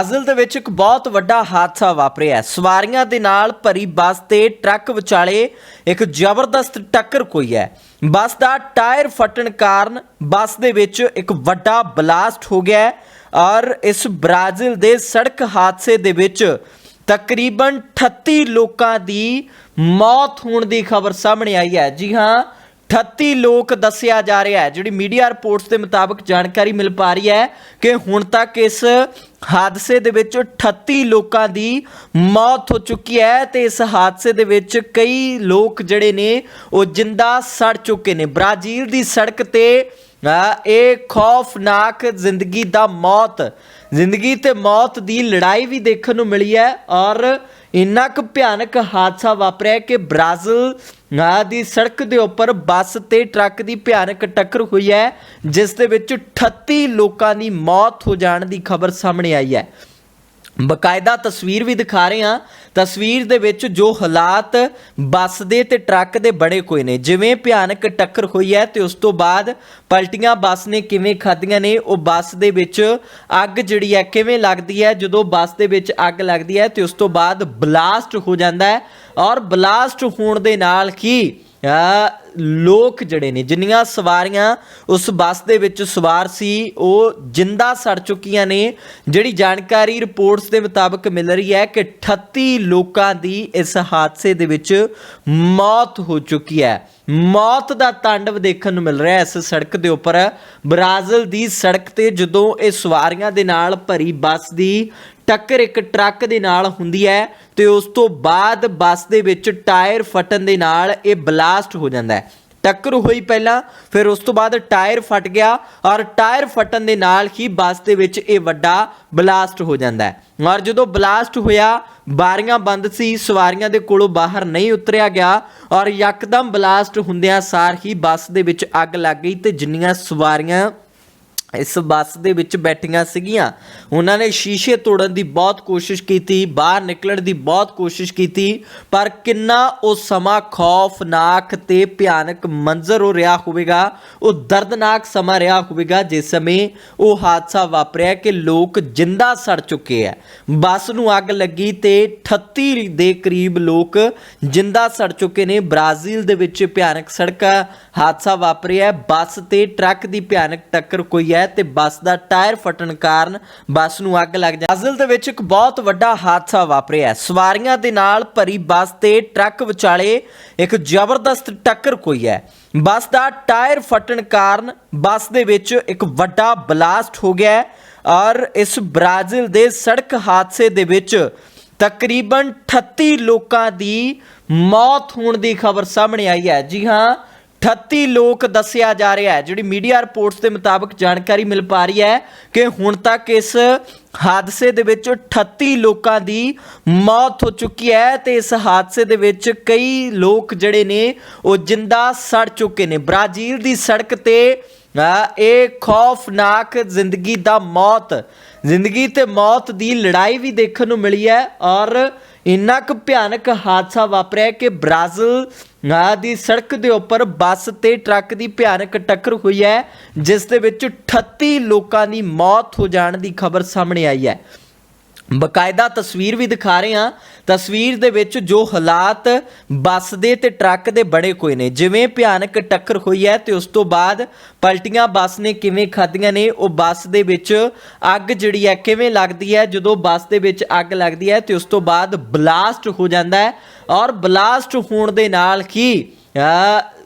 ਅਜ਼ਲ ਦੇ ਵਿੱਚ ਇੱਕ ਬਹੁਤ ਵੱਡਾ ਹਾਦਸਾ ਵਾਪਰਿਆ ਸਵਾਰੀਆਂ ਦੇ ਨਾਲ ਭਰੀ ਬੱਸ ਤੇ ਟਰੱਕ ਵਿਚਾਲੇ ਇੱਕ ਜ਼ਬਰਦਸਤ ਟੱਕਰ ਹੋਈ ਹੈ। ਬੱਸ ਦਾ ਟਾਇਰ ਫਟਣ ਕਾਰਨ ਬੱਸ ਦੇ ਵਿੱਚ ਇੱਕ ਵੱਡਾ ਬਲਾਸਟ ਹੋ ਗਿਆ ਔਰ ਇਸ ਬ੍ਰਾਜ਼ੀਲ ਦੇ ਸੜਕ ਹਾਦਸੇ ਦੇ ਵਿੱਚ ਤਕਰੀਬਨ 38 ਲੋਕਾਂ ਦੀ ਮੌਤ ਹੋਣ ਦੀ ਖਬਰ ਸਾਹਮਣੇ ਆਈ ਹੈ। ਜੀ ਹਾਂ 38 ਲੋਕ ਦੱਸਿਆ ਜਾ ਰਿਹਾ ਹੈ, ਜਿਹੜੀ ਮੀਡੀਆ ਰਿਪੋਰਟਸ ਦੇ ਮੁਤਾਬਕ ਜਾਣਕਾਰੀ ਮਿਲ ਪਾ ਰਹੀ ਹੈ ਕਿ ਹੁਣ ਤੱਕ ਇਸ ਹਾਦਸੇ ਦੇ ਵਿੱਚ 38 ਲੋਕਾਂ ਦੀ ਮੌਤ ਹੋ ਚੁੱਕੀ ਹੈ ਤੇ ਇਸ ਹਾਦਸੇ ਦੇ ਵਿੱਚ ਕਈ ਲੋਕ ਜਿਹੜੇ ਨੇ, ਉਹ ਜਿੰਦਾ ਸੜ ਚੁੱਕੇ ਨੇ। ਬ੍ਰਾਜ਼ੀਲ ਦੀ ਸੜਕ ਤੇ ਇਹ ਖੌਫਨਾਕ ਜ਼ਿੰਦਗੀ ਦਾ ਮੌਤ। ਜ਼ਿੰਦਗੀ ਤੇ ਮੌਤ ਦੀ ਲੜਾਈ ਵੀ ਦੇਖਣ ਨੂੰ ਮਿਲੀ ਹੈ ਔਰ ਇੰਨਾ ਕੁ ਭਿਆਨਕ ਹਾਦਸਾ ਵਾਪਰਿਆ ਕਿ ਬ੍ਰਾਜ਼ੀਲ ਆ ਦੀ ਸੜਕ ਦੇ ਉੱਪਰ ਬੱਸ ਤੇ ਟਰੱਕ ਦੀ ਭਿਆਨਕ ਟੱਕਰ ਹੋਈ ਹੈ, ਜਿਸ ਦੇ ਵਿੱਚ 38 ਲੋਕਾਂ ਦੀ ਮੌਤ ਹੋ ਜਾਣ ਦੀ ਖਬਰ ਸਾਹਮਣੇ ਆਈ ਹੈ। ਬਕਾਇਦਾ ਤਸਵੀਰ ਵੀ ਦਿਖਾ ਰਹੇ ਹਾਂ। ਤਸਵੀਰ ਦੇ ਵਿੱਚ ਜੋ ਹਾਲਾਤ ਬੱਸ ਦੇ ਤੇ ਟਰੱਕ ਦੇ ਬਣੇ ਕੋਈ ਨੇ, ਜਿਵੇਂ ਭਿਆਨਕ ਟੱਕਰ ਹੋਈ ਹੈ ਤੇ ਉਸ ਤੋਂ ਬਾਅਦ ਪਲਟੀਆਂ ਬੱਸ ਨੇ ਕਿਵੇਂ ਖਾਧੀਆਂ ਨੇ, ਉਹ ਬੱਸ ਦੇ ਵਿੱਚ ਅੱਗ ਜਿਹੜੀ ਹੈ ਕਿਵੇਂ ਲੱਗਦੀ ਹੈ, ਜਦੋਂ ਬੱਸ ਦੇ ਵਿੱਚ ਅੱਗ ਲੱਗਦੀ ਹੈ ਤੇ ਉਸ ਤੋਂ ਬਾਅਦ ਬਲਾਸਟ ਹੋ ਜਾਂਦਾ ਹੈ ਔਰ ਬਲਾਸਟ ਹੋਣ ਦੇ ਨਾਲ ਕੀ ਲੋਕ ਜਿਹੜੇ ਨੇ, ਜਿੰਨੀਆਂ ਸਵਾਰੀਆਂ ਉਸ ਬੱਸ ਦੇ ਵਿੱਚ ਸਵਾਰ ਸੀ, ਉਹ ਜਿੰਦਾ ਸੜ ਚੁੱਕੀਆਂ ਨੇ। ਜਿਹੜੀ ਜਾਣਕਾਰੀ ਰਿਪੋਰਟਸ ਦੇ ਮੁਤਾਬਕ ਮਿਲ ਰਹੀ ਹੈ ਕਿ 38 ਲੋਕਾਂ ਦੀ ਇਸ ਹਾਦਸੇ ਦੇ ਵਿੱਚ ਮੌਤ ਹੋ ਚੁੱਕੀ ਹੈ। ਮੌਤ ਦਾ ਤਾਂਡਵ ਦੇਖਣ ਨੂੰ ਮਿਲ ਰਿਹਾ ਹੈ ਇਸ ਸੜਕ ਦੇ ਉੱਪਰ। ਬ੍ਰਾਜ਼ੀਲ ਦੀ ਸੜਕ ਤੇ ਜਦੋਂ ਇਹ ਸਵਾਰੀਆਂ ਦੇ ਨਾਲ ਭਰੀ ਬੱਸ ਦੀ ਟੱਕਰ ਇੱਕ ਟਰੱਕ ਦੇ ਨਾਲ ਹੁੰਦੀ ਹੈ, ਤੇ ਉਸ ਤੋਂ ਬਾਅਦ ਬੱਸ ਦੇ ਵਿੱਚ ਟਾਇਰ ਫਟਣ ਦੇ ਨਾਲ ਇਹ ਬਲਾਸਟ ਹੋ ਜਾਂਦਾ ਹੈ। ਟੱਕਰ ਹੋਈ ਪਹਿਲਾਂ, ਫਿਰ ਉਸ ਤੋਂ ਬਾਅਦ ਟਾਇਰ ਫਟ ਗਿਆ ਔਰ ਟਾਇਰ ਫਟਣ ਦੇ ਨਾਲ ਹੀ ਬੱਸ ਦੇ ਵਿੱਚ ਇਹ ਵੱਡਾ ਬਲਾਸਟ ਹੋ ਜਾਂਦਾ ਹੈ। ਔਰ ਜਦੋਂ ਬਲਾਸਟ ਹੋਇਆ, ਬਾਰੀਆਂ ਬੰਦ ਸੀ, ਸਵਾਰੀਆਂ ਦੇ ਕੋਲੋਂ ਬਾਹਰ ਨਹੀਂ ਉਤਰਿਆ ਗਿਆ ਔਰ ਯਕਦਮ ਬਲਾਸਟ ਹੁੰਦਿਆਂ ਸਾਰ ਹੀ ਬੱਸ ਦੇ ਵਿੱਚ ਅੱਗ ਲੱਗ ਗਈ ਤੇ ਜਿੰਨੀਆਂ ਸਵਾਰੀਆਂ ਇਸ ਬੱਸ ਦੇ ਵਿੱਚ ਬੈਠੀਆਂ ਸੀਗੀਆਂ। ਉਹਨਾਂ ਨੇ ਸ਼ੀਸ਼ੇ ਤੋੜਨ ਦੀ ਬਹੁਤ ਕੋਸ਼ਿਸ਼ ਕੀਤੀ, ਬਾਹਰ ਨਿਕਲਣ ਦੀ ਬਹੁਤ ਕੋਸ਼ਿਸ਼ ਕੀਤੀ, ਪਰ ਕਿੰਨਾ ਉਹ ਸਮਾਂ ਖੌਫਨਾਕ ਤੇ ਭਿਆਨਕ ਮੰਜ਼ਰ ਹੋ ਰਿਹਾ ਹੋਵੇਗਾ, ਉਹ ਦਰਦਨਾਕ ਸਮਾਂ ਰਿਹਾ ਹੋਵੇਗਾ ਜਿਸ ਸਮੇਂ ਉਹ ਹਾਦਸਾ ਵਾਪਰਿਆ ਕਿ ਲੋਕ ਜਿੰਦਾ ਸੜ ਚੁੱਕੇ ਆ। ਬੱਸ ਨੂੰ ਅੱਗ ਲੱਗੀ ਤੇ 38 ਦੇ ਕਰੀਬ ਲੋਕ ਜਿੰਦਾ ਸੜ ਚੁੱਕੇ ਨੇ। ਬ੍ਰਾਜ਼ੀਲ ਦੇ ਵਿੱਚ ਭਿਆਨਕ ਸੜਕ ਹਾਦਸਾ ਵਾਪਰਿਆ। ਬੱਸ ਤੇ ਟਰੱਕ ਦੀ ਭਿਆਨਕ ਟੱਕਰ ਹੋਈ ਹੈ। ਤੇ ਬੱਸ ਦਾ ਟਾਇਰ ਫਟਣ ਕਾਰਨ ਬੱਸ ਨੂੰ ਅੱਗ ਲੱਗ ਜਾਂਦੀ ਬ੍ਰਾਜ਼ੀਲ ਦੇ ਵਿੱਚ ਇੱਕ ਬਹੁਤ ਵੱਡਾ ਹਾਦਸਾ ਵਾਪਰਿਆ ਸਵਾਰੀਆਂ ਦੇ ਨਾਲ ਭਰੀ ਬੱਸ ਤੇ ਟਰੱਕ ਵਿਚਾਲੇ ਇੱਕ ਜ਼ਬਰਦਸਤ ਟੱਕਰ ਹੋਈ ਹੈ। ਬੱਸ ਦਾ ਟਾਇਰ ਫਟਣ ਕਾਰਨ ਬੱਸ ਦੇ ਵਿੱਚ ਇੱਕ ਵੱਡਾ ਬਲਾਸਟ ਹੋ ਗਿਆ ਔਰ ਇਸ ਬ੍ਰਾਜ਼ੀਲ ਦੇ ਸੜਕ ਹਾਦਸੇ ਦੇ ਵਿੱਚ ਤਕਰੀਬਨ 38 ਲੋਕਾਂ ਦੀ ਮੌਤ ਹੋਣ ਦੀ ਖਬਰ ਸਾਹਮਣੇ ਆਈ ਹੈ। ਜੀ ਹਾਂ 38 ਲੋਕ ਦੱਸਿਆ ਜਾ ਰਿਹਾ ਹੈ, ਜਿਹੜੀ ਮੀਡੀਆ ਰਿਪੋਰਟਸ ਦੇ ਮੁਤਾਬਕ ਜਾਣਕਾਰੀ ਮਿਲ ਪਾ ਰਹੀ ਹੈ ਕਿ ਹੁਣ ਤੱਕ ਇਸ ਹਾਦਸੇ ਦੇ ਵਿੱਚ 38 ਲੋਕਾਂ ਦੀ ਮੌਤ ਹੋ ਚੁੱਕੀ ਹੈ ਤੇ ਇਸ ਹਾਦਸੇ ਦੇ ਵਿੱਚ ਕਈ ਲੋਕ ਜਿਹੜੇ ਨੇ, ਉਹ ਜਿੰਦਾ ਸੜ ਚੁੱਕੇ ਨੇ। ਬ੍ਰਾਜ਼ੀਲ ਦੀ ਸੜਕ ਤੇ ਇਹ ਖੌਫਨਾਕ ਜ਼ਿੰਦਗੀ ਦਾ ਮੌਤ, ਜ਼ਿੰਦਗੀ ਤੇ ਮੌਤ ਦੀ ਲੜਾਈ ਵੀ ਦੇਖਣ ਨੂੰ ਮਿਲੀ ਹੈ ਔਰ ਇੰਨਾ ਕੁ ਭਿਆਨਕ ਹਾਦਸਾ ਵਾਪਰਿਆ ਕਿ ਬ੍ਰਾਜ਼ੀਲ ਆ ਦੀ ਸੜਕ ਦੇ ਉੱਪਰ ਬੱਸ ਤੇ ਟਰੱਕ ਦੀ ਭਿਆਨਕ ਟੱਕਰ ਹੋਈ ਹੈ, ਜਿਸ ਦੇ ਵਿੱਚ 38 ਲੋਕਾਂ ਦੀ ਮੌਤ ਹੋ ਜਾਣ ਦੀ ਖਬਰ ਸਾਹਮਣੇ ਆਈ ਹੈ। ਬਕਾਇਦਾ ਤਸਵੀਰ ਵੀ ਦਿਖਾ ਰਹੇ ਹਾਂ। ਤਸਵੀਰ ਦੇ ਵਿੱਚ ਜੋ ਹਾਲਾਤ ਬੱਸ ਦੇ ਤੇ ਟਰੱਕ ਦੇ ਬਣੇ ਕੋਈ ਨੇ, ਜਿਵੇਂ ਭਿਆਨਕ ਟੱਕਰ ਹੋਈ ਹੈ ਤੇ ਉਸ ਤੋਂ ਬਾਅਦ ਪਲਟੀਆਂ ਬੱਸ ਨੇ ਕਿਵੇਂ ਖਾਧੀਆਂ ਨੇ, ਉਹ ਬੱਸ ਦੇ ਵਿੱਚ ਅੱਗ ਜਿਹੜੀ ਹੈ ਕਿਵੇਂ ਲੱਗਦੀ ਹੈ, ਜਦੋਂ ਬੱਸ ਦੇ ਵਿੱਚ ਅੱਗ ਲੱਗਦੀ ਹੈ ਤੇ ਉਸ ਤੋਂ ਬਾਅਦ ਬਲਾਸਟ ਹੋ ਜਾਂਦਾ ਹੈ ਔਰ ਬਲਾਸਟ ਹੋਣ ਦੇ ਨਾਲ ਹੀ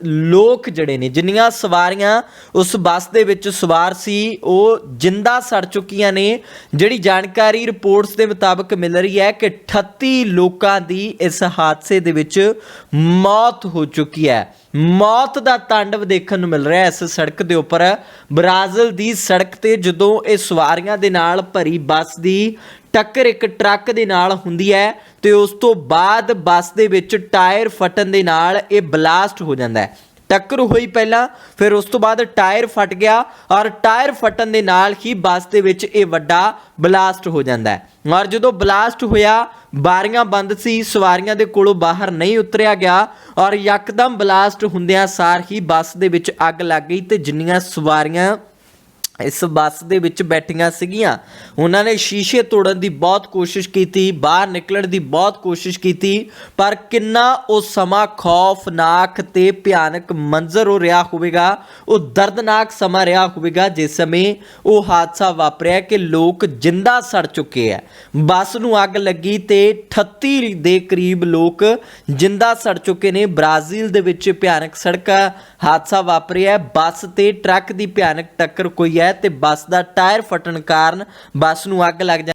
ਲੋਕ ਜਿਹੜੇ ਨੇ, ਜਿੰਨੀਆਂ ਸਵਾਰੀਆਂ ਉਸ ਬੱਸ ਦੇ ਵਿੱਚ ਸਵਾਰ ਸੀ, ਉਹ ਜਿੰਦਾ ਸੜ ਚੁੱਕੀਆਂ ਨੇ। ਜਿਹੜੀ ਜਾਣਕਾਰੀ ਰਿਪੋਰਟਸ ਦੇ ਮੁਤਾਬਕ ਮਿਲ ਰਹੀ ਹੈ ਕਿ 38 ਲੋਕਾਂ ਦੀ ਇਸ ਹਾਦਸੇ ਦੇ ਵਿੱਚ ਮੌਤ ਹੋ ਚੁੱਕੀ ਹੈ। ਮੌਤ ਦਾ ਤਾਂਡਵ ਦੇਖਣ ਨੂੰ ਮਿਲ ਰਿਹਾ ਹੈ ਇਸ ਸੜਕ ਦੇ ਉੱਪਰ। ਬ੍ਰਾਜ਼ੀਲ ਦੀ ਸੜਕ ਤੇ ਜਦੋਂ ਇਹ ਸਵਾਰੀਆਂ ਦੇ ਨਾਲ ਭਰੀ ਬੱਸ ਦੀ ਟੱਕਰ ਇੱਕ ਟਰੱਕ ਦੇ ਨਾਲ ਹੁੰਦੀ ਹੈ ਤੇ ਉਸ ਤੋਂ ਬਾਅਦ ਬੱਸ ਦੇ ਵਿੱਚ ਟਾਇਰ ਫਟਣ ਦੇ ਨਾਲ ਇਹ ਬਲਾਸਟ ਹੋ ਜਾਂਦਾ ਹੈ। ਟੱਕਰ ਹੋਈ ਪਹਿਲਾਂ, ਫਿਰ ਉਸ ਤੋਂ ਬਾਅਦ ਟਾਇਰ ਫਟ ਗਿਆ ਔਰ ਟਾਇਰ ਫਟਣ ਦੇ ਨਾਲ ਹੀ ਬੱਸ ਦੇ ਵਿੱਚ ਇਹ ਵੱਡਾ ਬਲਾਸਟ ਹੋ ਜਾਂਦਾ ਹੈ। ਔਰ ਜਦੋਂ ਬਲਾਸਟ ਹੋਇਆ, ਬਾਰੀਆਂ ਬੰਦ ਸੀ, ਸਵਾਰੀਆਂ ਦੇ ਕੋਲੋਂ ਬਾਹਰ ਨਹੀਂ ਉਤਰਿਆ ਗਿਆ ਔਰ ਯਕਦਮ ਬਲਾਸਟ ਹੁੰਦਿਆਂ ਸਾਰ ਹੀ ਬੱਸ ਦੇ ਵਿੱਚ ਅੱਗ ਲੱਗ ਗਈ ਤੇ ਜਿੰਨੀਆਂ ਸਵਾਰੀਆਂ ਇਸ ਬੱਸ ਦੇ ਵਿੱਚ ਬੈਠੀਆਂ ਸੀਗੀਆਂ। ਉਹਨਾਂ ਨੇ ਸ਼ੀਸ਼ੇ ਤੋੜਨ ਦੀ ਬਹੁਤ ਕੋਸ਼ਿਸ਼ ਕੀਤੀ, ਬਾਹਰ ਨਿਕਲਣ ਦੀ ਬਹੁਤ ਕੋਸ਼ਿਸ਼ ਕੀਤੀ, ਪਰ ਕਿੰਨਾ ਉਹ ਸਮਾਂ ਖੌਫਨਾਕ ਤੇ ਭਿਆਨਕ ਮੰਜ਼ਰ ਹੋ ਰਿਹਾ ਹੋਵੇਗਾ, ਉਹ ਦਰਦਨਾਕ ਸਮਾਂ ਰਿਹਾ ਹੋਵੇਗਾ ਜਿਸ ਸਮੇਂ ਉਹ ਹਾਦਸਾ ਵਾਪਰਿਆ ਕਿ ਲੋਕ ਜਿੰਦਾ ਸੜ ਚੁੱਕੇ ਹੈ ਬੱਸ ਨੂੰ ਅੱਗ ਲੱਗੀ ਤੇ 38 ਦੇ ਕਰੀਬ ਲੋਕ ਜਿੰਦਾ ਸੜ ਚੁੱਕੇ ਨੇ। ਬ੍ਰਾਜ਼ੀਲ ਦੇ ਵਿੱਚ ਭਿਆਨਕ ਸੜਕ ਹਾਦਸਾ ਵਾਪਰਿਆ। ਬੱਸ ਤੇ ਟਰੱਕ ਦੀ ਭਿਆਨਕ ਟੱਕਰ ਹੋਈ ਹੈ। ਤੇ ਬੱਸ ਦਾ ਟਾਇਰ ਫਟਣ ਕਾਰਨ ਬੱਸ ਨੂੰ ਅੱਗ ਲੱਗ ਜਾ